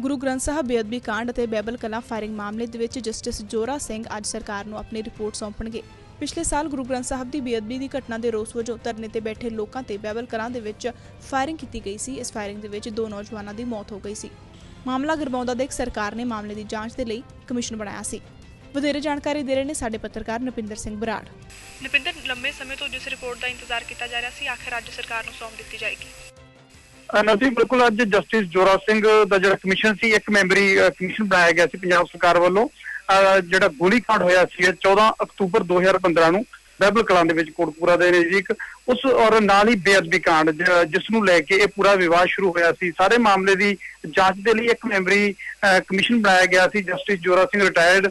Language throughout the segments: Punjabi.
ਗੁਰੂ ਗ੍ਰੰਥ ਸਾਹਿਬ ਬੇਅਦਬੀ ਕਾਂਡ ਅਤੇ ਬੈਬਲ ਕਲਾਂ ਫਾਇਰਿੰਗ ਮਾਮਲੇ ਦੇ ਵਿੱਚ ਜਸਟਿਸ ਜੋਰਾ ਸਿੰਘ ਅੱਜ ਸਰਕਾਰ ਨੂੰ ਆਪਣੀ ਰਿਪੋਰਟ ਸੌਂਪਣਗੇ। ਪਿਛਲੇ ਸਾਲ ਗੁਰੂ ਗ੍ਰੰਥ ਸਾਹਿਬ ਦੀ ਬੇਅਦਬੀ ਦੀ ਘਟਨਾ ਦੇ ਰੋਸ ਵਜੋਂ ਧਰਨੇ ਤੇ ਬੈਠੇ ਲੋਕਾਂ ਤੇ ਬੈਬਲ ਕਲਾਂ ਦੇ ਵਿੱਚ ਫਾਇਰਿੰਗ ਕੀਤੀ ਗਈ ਸੀ। ਇਸ ਫਾਇਰਿੰਗ ਦੇ ਵਿੱਚ ਦੋ ਨੌਜਵਾਨਾਂ ਦੀ ਮੌਤ ਹੋ ਗਈ ਸੀ। ਮਾਮਲਾ ਗਰਮਾਉਂਦਾ ਦੇਖ ਸਰਕਾਰ ਨੇ ਮਾਮਲੇ ਦੀ ਜਾਂਚ ਦੇ ਲਈ ਕਮਿਸ਼ਨ ਬਣਾਇਆ ਸੀ। ਵਧੇਰੇ ਜਾਣਕਾਰੀ ਦੇ ਰਹੇ ਨੇ ਸਾਡੇ ਪੱਤਰਕਾਰ ਨਪਿੰਦਰ ਸਿੰਘ ਬਰਾੜ। ਨਪਿੰਦਰ, ਲੰਮੇ ਸਮੇਂ ਤੋਂ ਜਿਸ ਰਿਪੋਰਟ ਦਾ ਇੰਤਜ਼ਾਰ ਕੀਤਾ ਜਾ ਰਿਹਾ ਸੀ, ਆਖਿਰ ਅੱਜ ਸਰਕਾਰ ਨੂੰ ਸੌਂਪ ਦਿੱਤੀ ਜਾਏਗੀ। ਨਜ਼ੀ ਬਿਲਕੁਲ ਅੱਜ ਜਸਟਿਸ ਜੋਰਾ ਸਿੰਘ ਦਾ ਜਿਹੜਾ ਕਮਿਸ਼ਨ ਸੀ ਇੱਕ ਮੈਂਬਰੀ ਕਮਿਸ਼ਨ ਬਣਾਇਆ ਗਿਆ ਸੀ ਪੰਜਾਬ ਸਰਕਾਰ ਵੱਲੋਂ। ਅ, ਜਿਹੜਾ ਗੋਲੀकांड ਹੋਇਆ ਸੀ ਇਹ 14 ਅਕਤੂਬਰ 2015 ਨੂੰ ਬਹਿਬਲ ਕਲਾਂ ਦੇ ਵਿੱਚ ਕੋਟਪੂਰਾ ਦੇ ਨਜ਼ਦੀਕ। ਉਸ ਔਰ ਨਾਲ ਹੀ ਬੇਅਦਬੀ ਕਾਂਡ ਜ- ਜਿਸ ਨੂੰ ਲੈ ਕੇ ਇਹ ਪੂਰਾ ਵਿਵਾਦ ਸ਼ੁਰੂ ਹੋਇਆ ਸੀ। ਸਾਰੇ ਮਾਮਲੇ ਦੀ ਜਾਂਚ ਦੇ ਲਈ ਇੱਕ ਮੈਂਬਰੀ ਅ, ਕਮਿਸ਼ਨ ਬਣਾਇਆ ਗਿਆ ਸੀ ਜਸਟਿਸ ਜੋਰਾ ਸਿੰਘ ਰਿਟਾਇਰਡ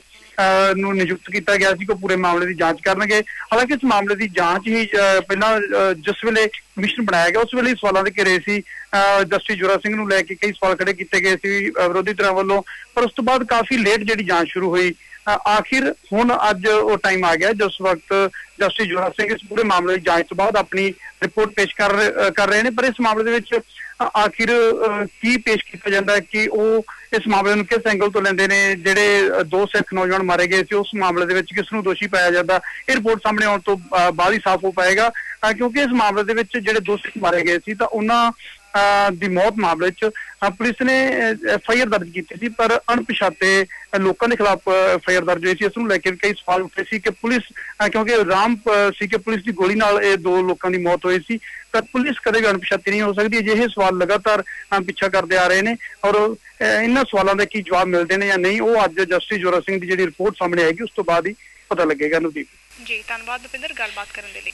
ਨੂੰ ਨਿਯੁਕਤ ਕੀਤਾ ਗਿਆ ਸੀ ਕਿ ਪੂਰੇ ਮਾਮਲੇ ਦੀ ਜਾਂਚ ਕਰਨਗੇ। ਹਾਲਾਂਕਿ ਇਸ ਮਾਮਲੇ ਦੀ ਜਾਂਚ ਹੀ ਪਹਿਲਾਂ ਜਿਸ ਵੇਲੇ ਕਮਿਸ਼ਨ ਬਣਾਇਆ ਗਿਆ ਉਸ ਵੇਲੇ ਸਵਾਲਾਂ ਦੇ ਘੇਰੇ ਸੀ। ਅ, ਜਸਟਿਸ ਜੋਰਾ ਸਿੰਘ ਨੂੰ ਲੈ ਕੇ ਕਈ ਸਵਾਲ ਖੜੇ ਕੀਤੇ ਗਏ ਸੀ ਵਿਰੋਧੀ ਧਿਰਾਂ ਵੱਲੋਂ। ਪਰ ਉਸ ਤੋਂ ਬਾਅਦ ਕਾਫੀ ਲੇਟ ਜਿਹੜੀ ਜਾਂਚ ਸ਼ੁਰੂ ਹੋਈ। ਆਖਿਰ ਹੁਣ ਅੱਜ ਉਹ ਟਾਈਮ ਆ ਗਿਆ ਜਿਸ ਵਕਤ ਜਸਟਿਸ ਜੋਰਾ ਸਿੰਘ ਇਸ ਪੂਰੇ ਮਾਮਲੇ ਦੀ ਜਾਂਚ ਤੋਂ ਬਾਅਦ ਆਪਣੀ ਰਿਪੋਰਟ ਪੇਸ਼ ਕਰ ਅ, ਕਰ ਰਹੇ ਨੇ। ਪਰ ਇਸ ਮਾਮਲੇ ਦੇ ਵਿੱਚ ਆਖਿਰ ਅ, ਕੀ ਪੇਸ਼ ਕੀਤਾ ਜਾਂਦਾ ਹੈ ਕਿ ਉਹ ਇਸ ਮਾਮਲੇ ਨੂੰ ਕਿਸ ਐਂਗਲ ਤੋਂ ਲੈਂਦੇ ਨੇ? ਜਿਹੜੇ ਦੋ ਸਿੱਖ ਨੌਜਵਾਨ ਮਾਰੇ ਗਏ ਸੀ ਉਸ ਮਾਮਲੇ ਦੇ ਵਿੱਚ ਕਿਸ ਨੂੰ ਦੋਸ਼ੀ ਪਾਇਆ ਜਾਂਦਾ? ਇਹ ਰਿਪੋਰਟ ਸਾਹਮਣੇ ਆਉਣ ਤੋਂ ਅ, ਬਾਅਦ ਹੀ ਸਾਫ਼ ਹੋ ਪਾਏਗਾ। ਕਿਉਂਕਿ ਇਸ ਮਾਮਲੇ ਦੇ ਵਿੱਚ ਜਿਹੜੇ ਦੋ ਸਿੱਖ ਮਾਰੇ ਗਏ ਸੀ ਤਾਂ ਉਹਨਾਂ ਦੀ ਮੌਤ ਮਾਮਲੇ 'ਚ ਪੁਲਿਸ ਨੇ ਐਫ ਆਈ ਆਰ ਦਰਜ ਕੀਤੀ ਸੀ, ਪਰ ਅਣਪਛਾਤੇ ਲੋਕਾਂ ਦੇ ਖਿਲਾਫ ਐਫ ਆਈ ਆਰ ਦਰਜ ਹੋਈ ਸੀ। ਇਸ ਨੂੰ ਲੈ ਕੇ ਕਈ ਸਵਾਲ ਉੱਠੇ ਸੀ ਕਿ ਪੁਲਿਸ ਕਿਉਂਕਿ ਰਾਮ ਸੀ ਕਿ ਪੁਲਿਸ ਦੀ ਗੋਲੀ ਨਾਲ ਇਹ ਦੋ ਲੋਕਾਂ ਦੀ ਮੌਤ ਹੋਈ ਸੀ, ਤਾਂ ਪੁਲਿਸ ਕਦੇ ਵੀ ਅਣਪਛਾਤੀ ਨਹੀਂ ਹੋ ਸਕਦੀ। ਅਜਿਹੇ ਸਵਾਲ ਲਗਾਤਾਰ ਪਿੱਛਾ ਕਰਦੇ ਆ ਰਹੇ ਨੇ ਔਰ ਇਹਨਾਂ ਸਵਾਲਾਂ ਦੇ ਕੀ ਜਵਾਬ ਮਿਲਦੇ ਨੇ ਜਾਂ ਨਹੀਂ, ਉਹ ਅੱਜ ਜਸਟਿਸ ਜੋਰਾ ਸਿੰਘ ਦੀ ਜਿਹੜੀ ਰਿਪੋਰਟ ਸਾਹਮਣੇ ਆਏਗੀ, ਉਸ ਤੋਂ ਬਾਅਦ ਹੀ ਪਤਾ ਲੱਗੇਗਾ। ਨਵਦੀਪ। ਜੀ, ਧੰਨਵਾਦ ਨਪਿੰਦਰ ਗੱਲਬਾਤ ਕਰਨ ਦੇ ਲਈ।